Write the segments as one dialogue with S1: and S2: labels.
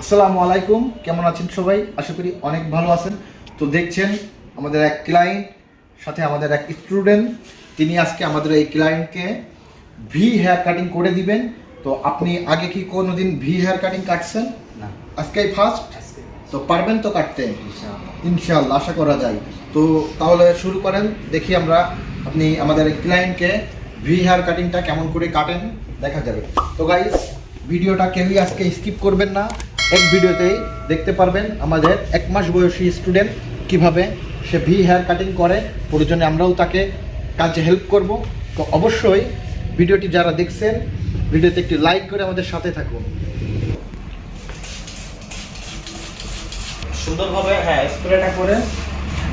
S1: আসসালামু আলাইকুম কেমন আছেন সবাই? আশা করি অনেক ভালো আছেন। তো দেখছেন আমাদের এক ক্লায়েন্ট সাথে আমাদের এক স্টুডেন্ট তিনি আজকে আমাদের এই ক্লায়েন্টকে ভি হেয়ার কাটিং করে দিবেন। তো আপনি আগে কি কোনো দিন ভি হেয়ার কাটিং কাটছেন?
S2: না।
S1: আজকেই ফার্স্ট তো পারবেন তো কাটতে?
S2: ইনশাআল্লাহ।
S1: ইনশাআল্লাহ আশা করা যায়। তো তাহলে শুরু করেন দেখি আমরা আপনি আমাদের এই ক্লায়েন্টকে ভি হেয়ার কাটিংটা কেমন করে কাটেন দেখা যাবে। তো গাইস ভিডিওটা কেউই আজকে স্কিপ করবেন না। এক ভিডিওতেই দেখতে পারবেন আমাদের এক মাস বয়সী স্টুডেন্ট কীভাবে সে ভি হেয়ার কাটিং করে। প্রয়োজনে আমরাও তাকে কাজে হেল্প করব। তো অবশ্যই ভিডিওটি যারা দেখছেন ভিডিওতে একটি লাইক করে আমাদের সাথে থাকুন। সুন্দরভাবে হ্যাঁ স্প্রেটা করে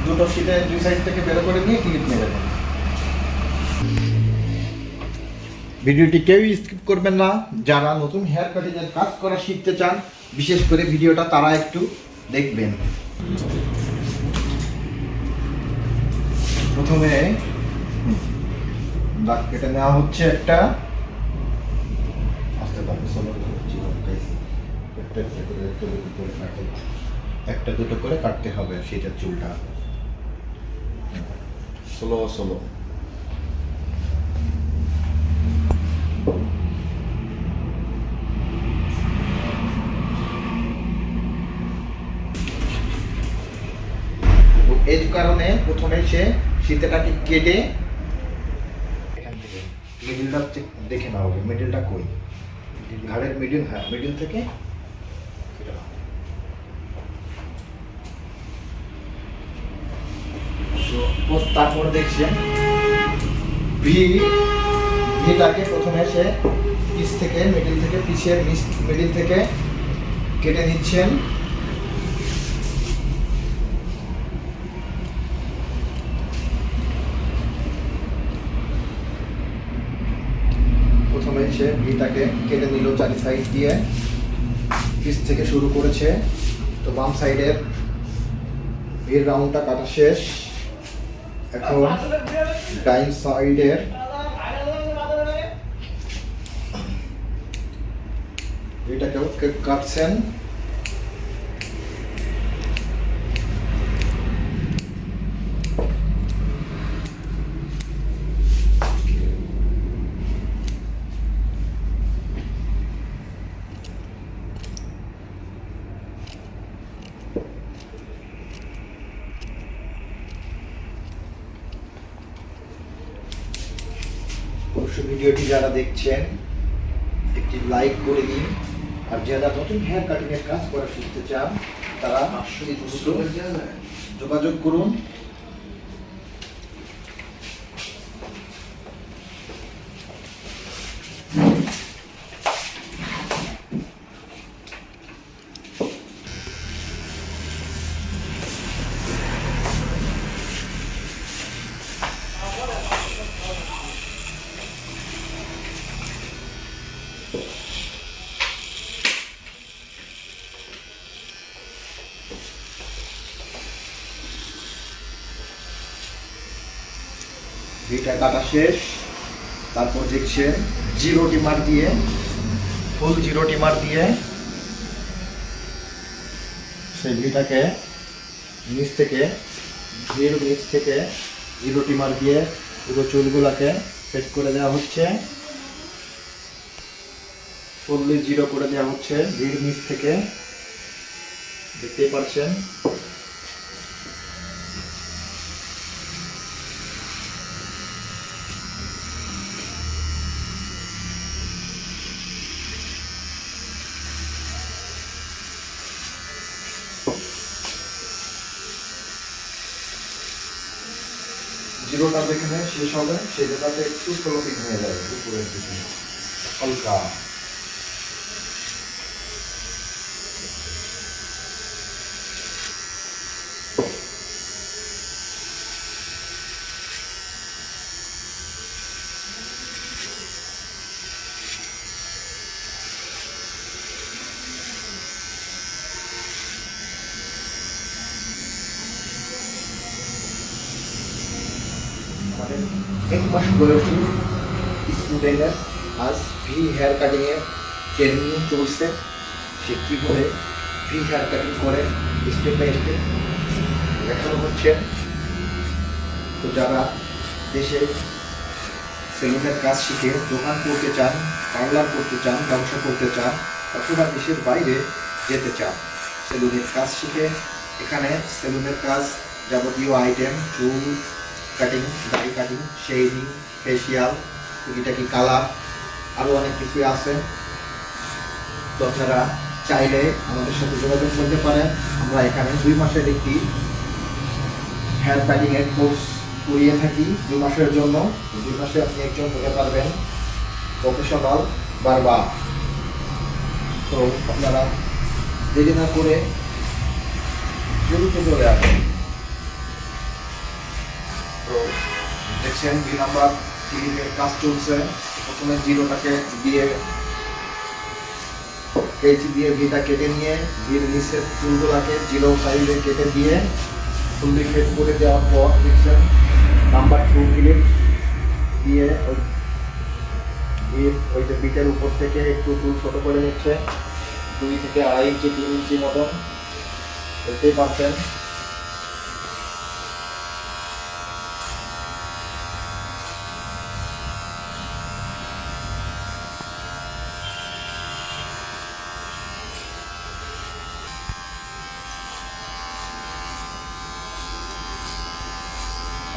S1: দুটো শীতে দুই সাইড থেকে বের করে নিয়ে ক্লিপ দেন ভিডিওটি কেউই স্কিপ করবেন না। যারা নতুন হেয়ার কাটিং এর কাজ করা শিখতে চান বিশেষ করে ভিডিওটা তারা একটু দেখবেন প্রথমে দাগ কেটে নেওয়া হচ্ছে একটা আস্তে। একটা দুটো করে কাটতে হবে। সেটার চুলটা ষোলো ষোলো এই কারণে প্রথমে সে শীতেটাকে কেটে এখান থেকে মিডিলটা দেখে নেওয়া হবে মিডিলটা কই? ঘাড়ের মিডিল হ্যাঁ মিডিল থেকে তারপরে দেখছেন ভি ভিটাকে প্রথমে সে পিস থেকে মিডিল থেকে পিসের মিডিল থেকে কেটে নিচ্ছেন। প্রথমে সে ভিটাকে কেটে নিল চারি সাইড দিয়ে। পিস থেকে শুরু করেছে। তো বাম সাইডের ভির রাউন্ডটা কাটা শেষ। এখন ডাইন সাইডের এটাকেও কাটছেন। ভিডিওটি যারা দেখছেন একটি লাইক করে দিন। আর যারা নতুন হেয়ার কাটিং এর কাজ করা শিখতে চান তারা যোগাযোগ করুন। ভিটা কাটা শেষ। তারপর দেখছেন জিরো টিমার দিয়ে, ফুল জিরো টিমার দিয়ে সেই ভিটাকে নিচ থেকে, ভিড় নিচ থেকে জিরো টিমার দিয়ে পুরো চুলগুলাকে সেট করে দেওয়া হচ্ছে। ফুললি জিরো করে দেওয়া হচ্ছে ভিড় নিচ থেকে। দেখতেই পাচ্ছেন। যেখানে শেষ হবে সেটা তাতে একটু ফ্লোটিং হয়ে যাবে উপরের দিকে। হালকা মানে এক মাস বয়সী স্টুডেন্টের আজ ভি হেয়ার কাটিংয়ের ট্রেনিং চলছে। সে কীভাবে ফ্রি হেয়ার কাটিং করে স্টেপ বাই স্টেপ দেখানো হচ্ছে। তো যারা দেশে সেলুনের কাজ শিখে দোকান করতে চান, পার্লার করতে চান, ব্যবসা করতে চান, অথবা দেশের বাইরে যেতে চান, সেলুনের কাজ শিখে এখানে সেলুনের কাজ যাবতীয় আইটেম চুল কাটিং দাড়ি কাটিং শেভিং ফেসিয়াল টুকিটাকি কালার আরও অনেক কিছুই আছে। তো আপনারা চাইলে আমাদের সাথে যোগাযোগ করতে পারেন। আমরা এখানে দুই মাসের একটি হেয়ার কাটিং এর কোর্স করিয়ে থাকি দুই মাসের জন্য। দুই মাসে আপনি একজন হতে পারবেন প্রফেশনাল বারবার তো আপনারা দেরি না করে দ্রুত চলে আসেন। তো দেখছেন দুই নাম্বার ক্লিপের কাজ চলছে। প্রথমে জিরোটাকে দিয়ে কেচি দিয়ে ভিটা কেটে নিয়ে, ভির নিচের চুলগুলাকে জিরো সাইডে কেটে দিয়ে ফুললি ফেট করে দেওয়ার পর দেখছেন নাম্বার টু ক্লিপ দিয়ে ওই ভির ওই যে বিটের উপর থেকে একটু চুল ছোট করে নিচ্ছে। দুই থেকে আড়াই ইঞ্চি, তিন ইঞ্চি মতন। দেখতেই পাচ্ছেন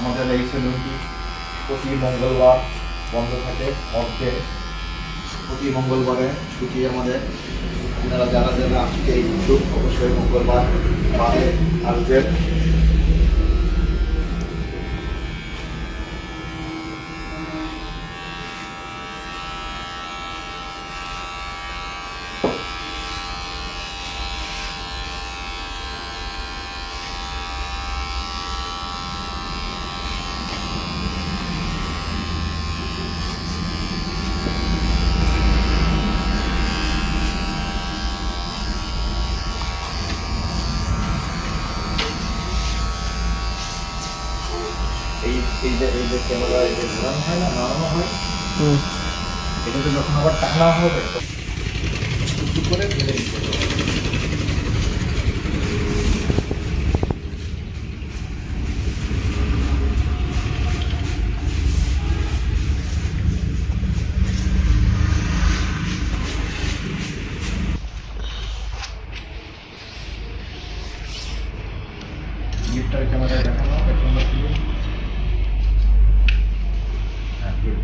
S1: আমাদের এই সেলুনটি প্রতি মঙ্গলবার বন্ধ থাকে অর্ধে। প্রতি মঙ্গলবারে ছুটি আমাদের। আপনারা যারা যারা আজকে এই অবশ্যই মঙ্গলবার বারে আসবেন এই এই যে যে ঘোরানো হয় না নাড়ানো হয় এটাকে যখন আবার টানা হবে করে ফেলে দিতে হবে লিফটার ক্যামেরায় দেখানো এক নম্বর ক্লিপ হ্যাঁ গুড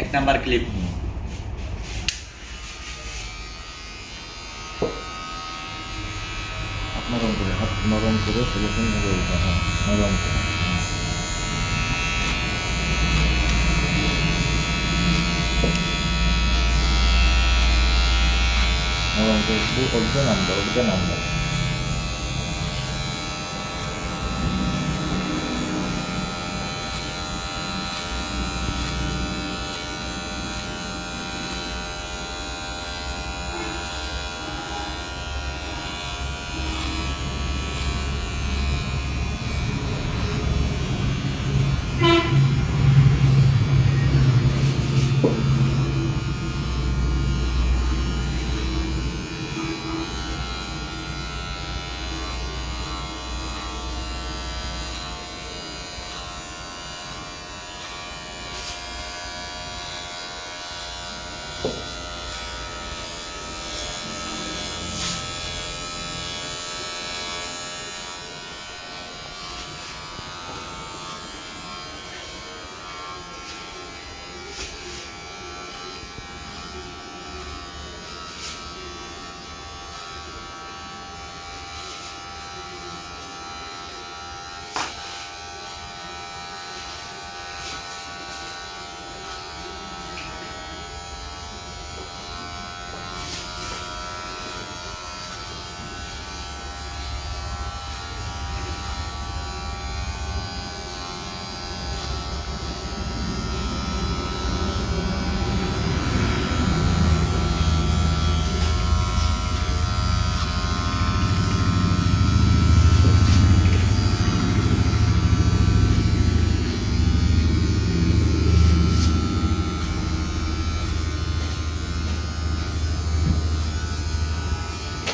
S2: এক নাম্বার ক্লিপ
S1: হাত নরম করে হাত নরম করে সেরকম ভাবে উঠা হ্যাঁ নরম করে হ্যাঁ। নরম করে শুধু অর্ধে নাম্বার অর্ধে নাম্বার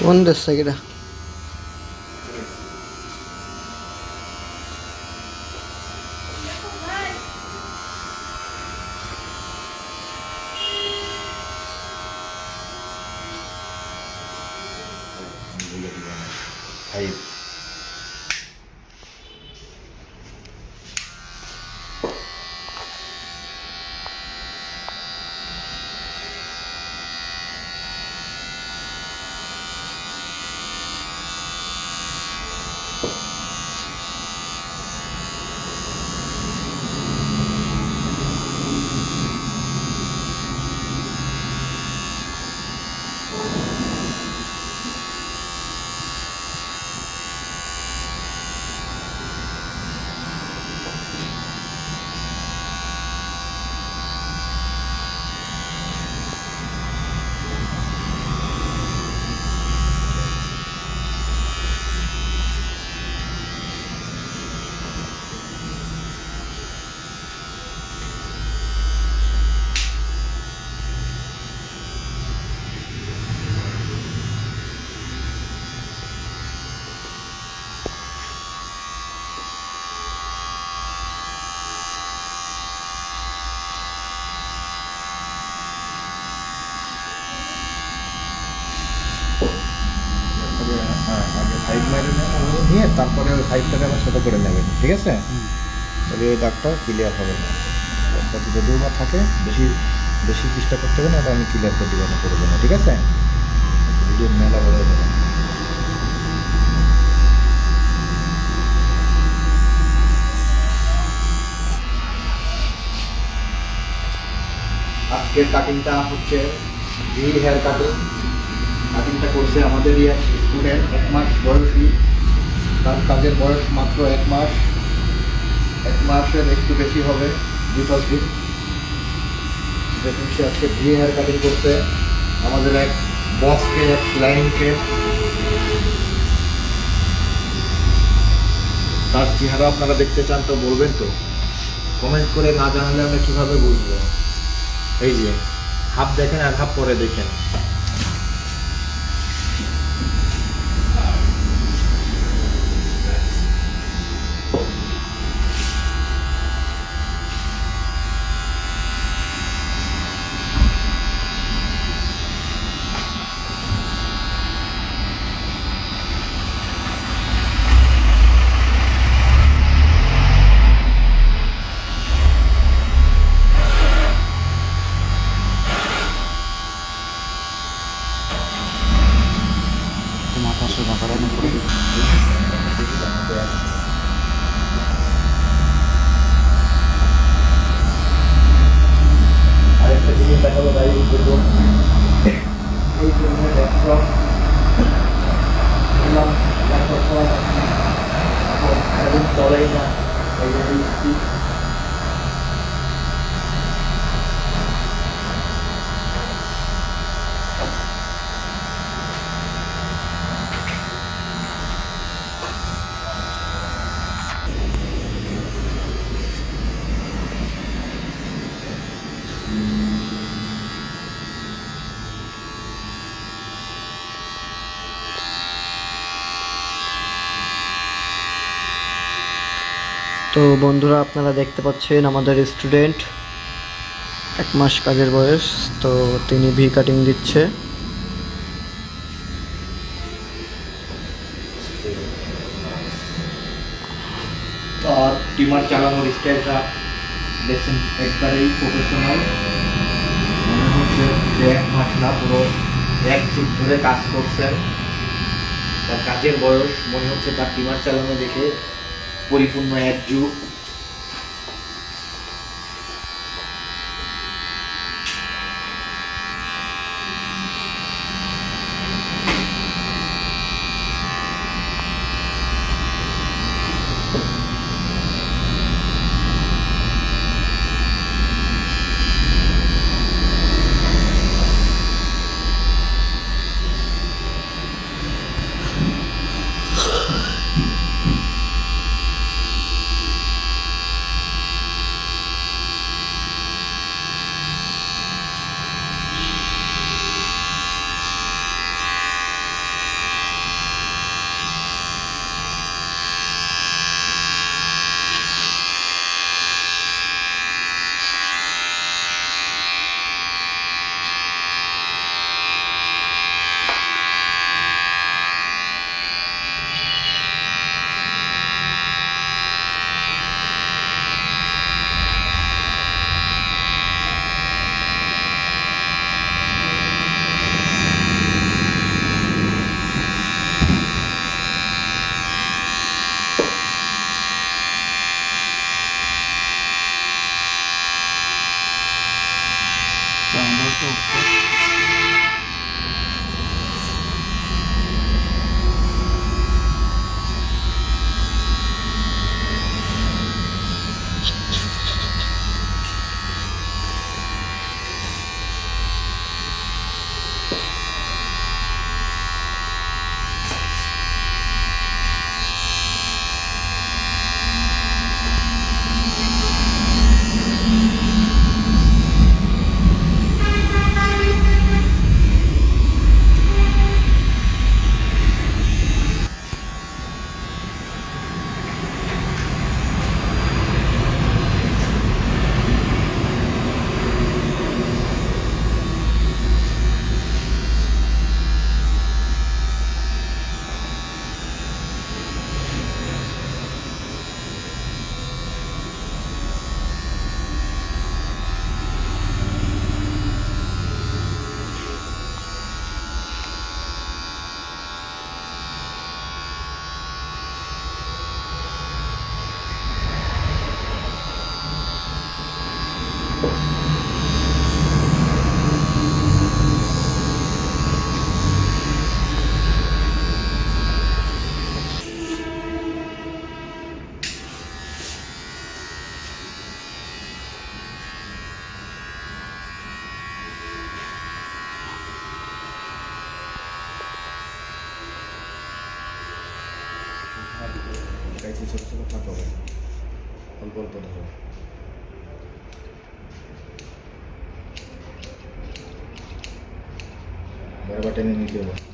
S3: কোন দেশ থেকে এটা
S1: ফাইভ হ্যাঁ আগে ফাইভ মাইরে নিয়ে তারপরে ওই ফাইভটাকে আবার ছোটো করে নেবেন ঠিক আছে? তাহলে ওই দাগটা ক্লিয়ার হবে না। যদি বা থাকে, বেশি বেশি চেষ্টা করতে হবে না, ওটা আমি ক্লিয়ার করে দেবো না করে দেবো, ঠিক আছে? ভিডিও মেলা বলে দেবো আজকের কাটিংটা হচ্ছে ভি হেয়ার কাটিং কাটিংটা করছে আমাদের স্টুডেন্ট এক মাস বয়সী, তার কাজের বয়স মাত্র এক মাস। এক মাসের একটু বেশি হবে দুই পাঁচ দিন। দেখুন সে আজকে ভি হেয়ার কাটিং করছে। আমাদের এক বসকে, এক ক্লায়েন্টকে। তার চেহারা আপনারা দেখতে চান তো বলবেন তো। কমেন্ট করে না জানালে আমরা কীভাবে বুঝব? এই যে, হাফ দেখেন আর হাফ পরে দেখেন। buhay na
S3: may বন্ধুরা, আপনারা দেখতে পাচ্ছেন আমাদের স্টুডেন্ট এক মাস কাজের বয়স, তো তিনি ভি কাটিং দিচ্ছে।
S1: আর টিমার একবারেই প্রফেশনাল মনে হচ্ছে এক ধরে কাজ করছেন। তার কাজের বয়স, মনে হচ্ছে তার টিমার চালানো দেখে পরিপূর্ণ এক যুগ। বারবার টেনে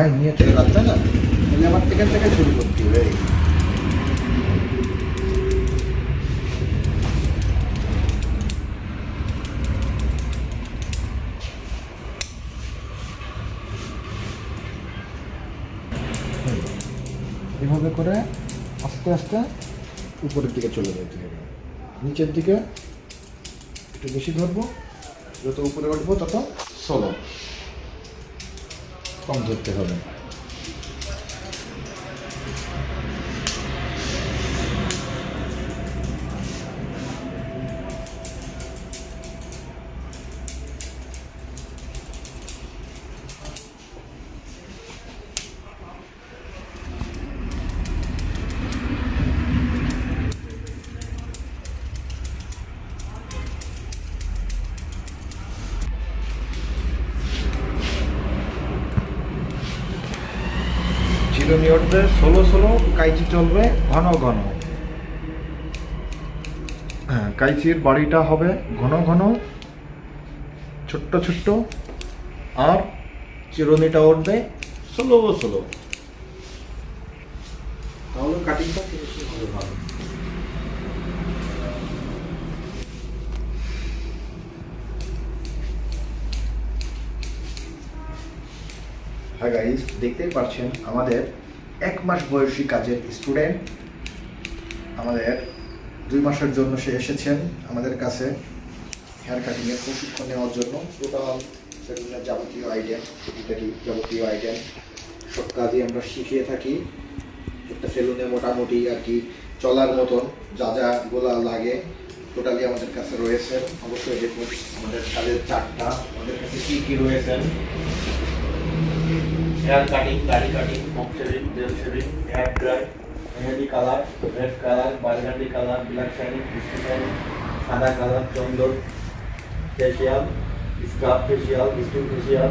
S1: উঠায় নিয়ে চলে যাচ্ছে না? তাহলে আমার থেকে থেকে শুরু করতে হবে এভাবে করে আস্তে আস্তে উপরের দিকে চলে যেতে হবে। নিচের দিকে একটু বেশি ধরবো, যত উপরে উঠবো তত সলো কম ধরতে হবে। উঠবে ষোলো ষোলো কাইচি চলবে ঘন ঘন। হ্যাঁ কাইচির বাড়িটা হবে ঘন ঘন, ছোট্ট ছোট্ট, আর চিরুনিটা উঠবে স্লো স্লো তাহলে কাটিংটা ফিনিশিং হবে ভালো হ্যাঁ গাইস দেখতেই পাচ্ছেন আমাদের এক মাস বয়সী কাজের স্টুডেন্ট আমাদের দুই মাসের জন্য সে এসেছেন আমাদের কাছে হেয়ার কাটিংয়ের প্রশিক্ষণ নেওয়ার জন্য। টোটাল সেলুনের যাবতীয় আইটেম ইত্যাদি যাবতীয় আইটেম সব কাজই আমরা শিখিয়ে থাকি। একটা সেলুনে মোটামুটি আর কি চলার মতন যা যা গোলা লাগে টোটালি আমাদের কাছে রয়েছে। অবশ্যই দেখুন, আমাদের কাজের চারটা আমাদের কাছে কী কী রয়েছেন
S2: হেয়ার কাটিং দাড়ি cutting mock shaving gel shaving hair dry মেহেদি colour red colour burgundy colour black shining biscuit shining সাদা কালার চন্দন facial scrub facial biscuit facial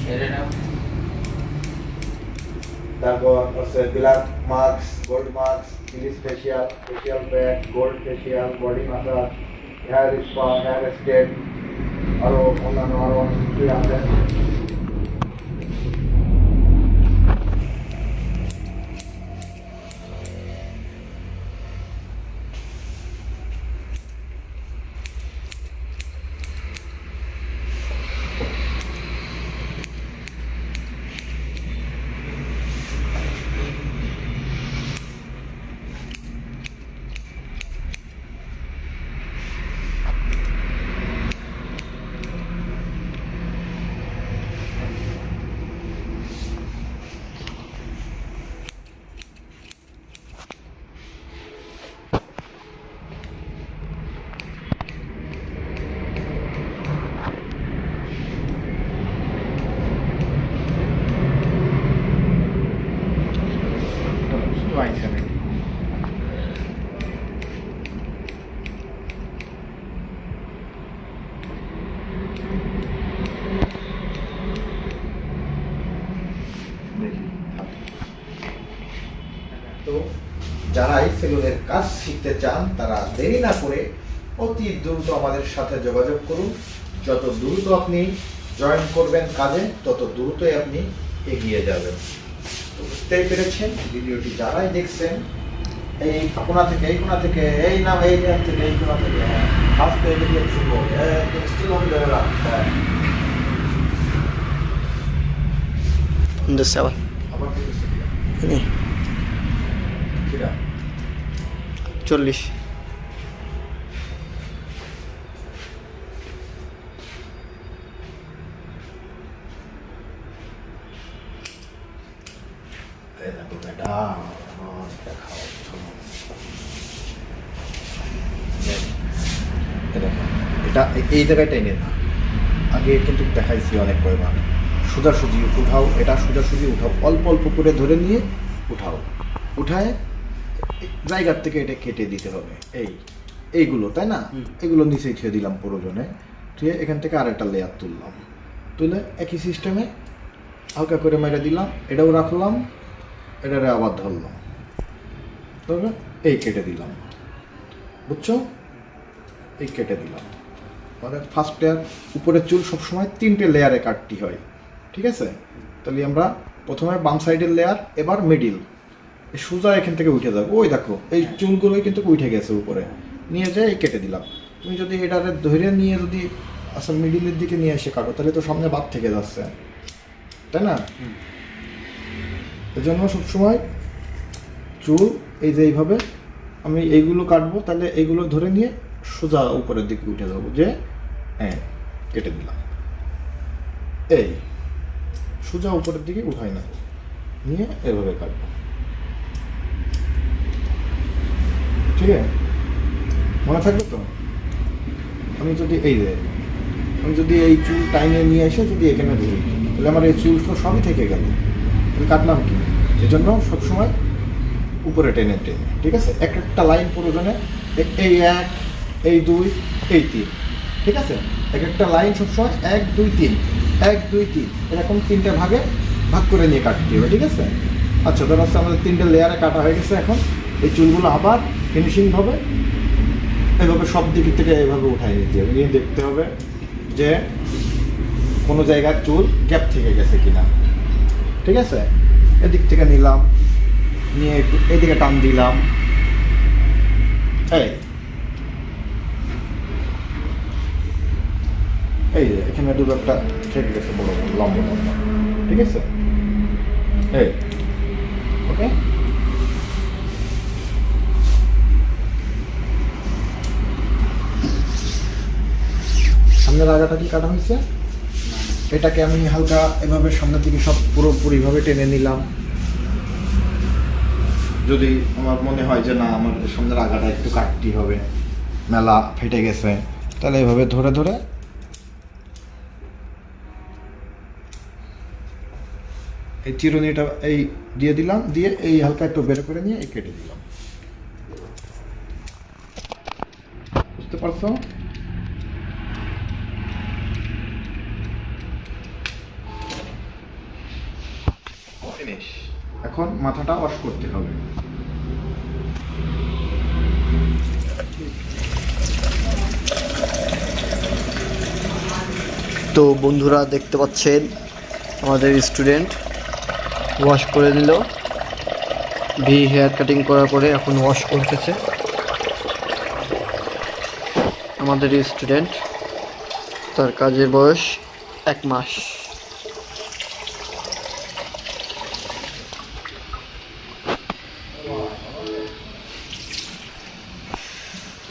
S2: ছেড়ে নাও
S1: তারপর হচ্ছে ব্ল্যাক মার্কস গোল্ড মার্কস ইলিশ facial facial pack gold facial body massage hair spa hair straight আরও অন্যান্য আরও অনেক কিছুই আছে। যারাই সেলুনের কাজ শিখতে চান তারা দেরি না করে অতি দ্রুত আমাদের সাথে যোগাযোগ করুন। যত দ্রুত আপনি জয়েন করবেন কাজে তত দ্রুতই আপনি এগিয়ে যাবেন। তো বুঝতেই পেরেছেন ভিডিওটি যারাই দেখছেন এই কোনা থেকে এই কোনা থেকে এই নাম এই নাম থেকে এই কোনা থেকে হ্যাঁ ফার্স্ট এদিকে একদম স্টিল হবে ধরে হ্যাঁ।
S3: দিচ্ছে আবার? চল্লিশ।
S1: এটা এই জায়গায় টেনে না। আগে কিন্তু দেখাইছি অনেক কয়বার সোজাসুজি উঠাও, এটা সোজাসুজি উঠাও। অল্প অল্প করে ধরে নিয়ে উঠাও। উঠায় জায়গার থেকে এটা কেটে দিতে হবে। এই এইগুলো তাই না? এগুলো নিচে খেয়ে দিলাম প্রয়োজনে। থুয়ে এখান থেকে আরেকটা লেয়ার তুললাম। তুলে একই সিস্টেমে হালকা করে মেরে দিলাম এটাও রাখলাম এটারে আবার ধরলাম। তবে এই কেটে দিলাম। বুঝছ? এই কেটে দিলাম। মানে ফার্স্ট লেয়ার উপরের চুল সবসময় তিনটে লেয়ারে কাটটি হয়। ঠিক আছে? তাহলে আমরা প্রথমে বাম সাইডের লেয়ার এবার মিডিল সোজা এখান থেকে উঠে যাবে ওই দেখো এই চুলগুলোই কিন্তু উঠে গেছে উপরে। নিয়ে যায় এই কেটে দিলাম। তুমি যদি এটারে ধরে নিয়ে যদি আচ্ছা মিডিলের দিকে নিয়ে এসে কাটো তাহলে তো সামনে বাদ থেকে যাচ্ছে। তাই না? এজন্য সবসময় চুল এই যে এইভাবে আমি এইগুলো কাটবো তাহলে এইগুলো ধরে নিয়ে সোজা উপরের দিকে উঠে যাব। যে হ্যাঁ কেটে দিলাম। এই সোজা উপরের দিকে উঠাই না। নিয়ে এভাবে কাটবো। ঠিক আছে? মনে থাকবে তো? আমি যদি এই আমি যদি এই চুল টাইমে নিয়ে এসে যদি এখানে ধরি, তাহলে আমার এই চুল তো সবই থেকে গেল। কাটলাম কি? এজন্য সবসময় উপরে টেনে টেনে, ঠিক আছে? এক একটা লাইন প্রয়োজনে এই এক, এই দুই, এই তিন, ঠিক আছে? এক একটা লাইন সবসময় এক, দুই, তিন, এক, দুই, তিন, এরকম তিনটে ভাগে ভাগ করে নিয়ে কাটতে হবে, ঠিক আছে? আচ্ছা ধর আমাদের তিনটে লেয়ারে কাটা হয়ে গেছে এখন। এই চুলগুলো আবার ফিনিশিং হবে এভাবে সব দিক থেকে এভাবে উঠাই নিতে হবে। নিয়ে দেখতে হবে যে কোনো জায়গার চুল গ্যাপ থেকে গেছে কিনা। ঠিক আছে? এদিক থেকে নিলাম, নিয়ে একটু এদিকে টান দিলাম। এই। এই যে, এখানে দুটো একটা থেকে গেছে বড় লম্বা লম্বা। ঠিক আছে? এই। ওকে? সামনের আগাটা কি কাটা হয়েছে? এটাকে আমি হালকা এভাবে সামনের দিকে সব পুরোপুরিভাবে টেনে নিলাম। যদি আমার মনে হয় যে না, আমার সামনের আগাটা একটু কাটতি হবে, মেলা ফেটে গেছে, তাহলে এভাবে ধরে ধরে এই চিরুনিটা এই দিয়ে দিলাম, দিয়ে এই হালকা একটু বের করে নিয়ে এই কেটে দিলাম। বুঝতে পারছ? এখন মাথাটা ওয়াশ করতে হবে।
S3: তো বন্ধুরা দেখতে পাচ্ছেন, আমাদের স্টুডেন্ট ওয়াশ করে দিল ভি হেয়ার কাটিং করার পরে এখন ওয়াশ করতেছে। আমাদের স্টুডেন্ট তার কাজের বয়স এক মাস।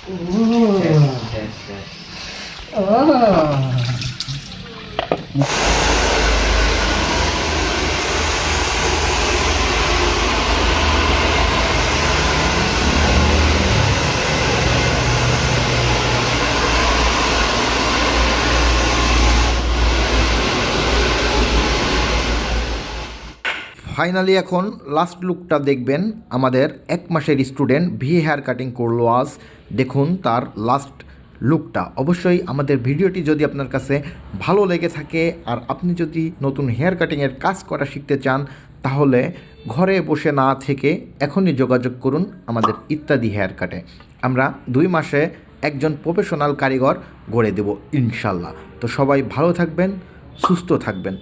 S3: Ooh. Yes, yes, yes. Oh.
S1: Finally এখন লাস্ট লুকটা দেখবেন আমাদের এক মাসের স্টুডেন্ট ভি হেয়ার কাটিং করল আজ। দেখুন তার লাস্ট লুকটা অবশ্যই আমাদের ভিডিওটি যদি আপনার কাছে ভালো লেগে থাকে আর আপনি যদি নতুন হেয়ার কাটিংয়ের কাজ করা শিখতে চান, তাহলে ঘরে বসে না থেকে এখনই যোগাযোগ করুন আমাদের ইত্যাদি হেয়ার কাটে আমরা দুই মাসে একজন প্রফেশনাল কারিগর গড়ে দেব ইনশাল্লাহ। তো সবাই ভালো থাকবেন, সুস্থ থাকবেন।